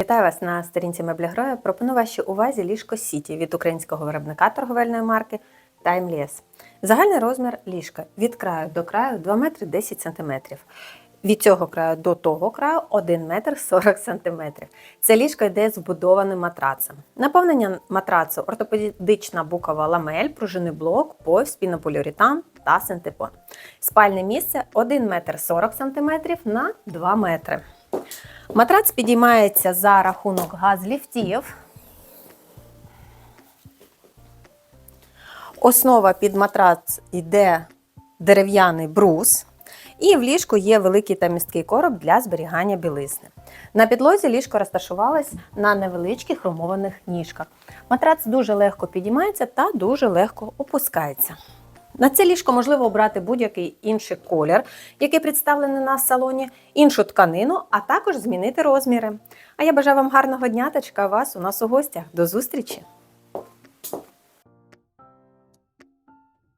Вітаю вас на сторінці Меблягроя. Пропоную вашій увазі ліжко Сіті від українського виробника торговельної марки Timeless. Загальний розмір ліжка від краю до краю 2 метри 10 см. Від цього краю до того краю 1 метр 40 см. Це ліжко йде з вбудованим матрацем. Наповнення матрацу ортопедична букова ламель, пружинний блок, повз, пінополіуретан та синтепон. Спальне місце 1 метр 40 см на 2 метри. Матрац підіймається за рахунок газліфтів. Основа під матрац йде дерев'яний брус. І в ліжку є великий та місткий короб для зберігання білизни. На підлозі ліжко розташувалось на невеличких хромованих ніжках. Матрац дуже легко підіймається та дуже легко опускається. На це ліжко можливо обрати будь-який інший колір, який представлений на салоні, іншу тканину, а також змінити розміри. А я бажаю вам гарного дня та чекаю вас у нас у гостях. До зустрічі!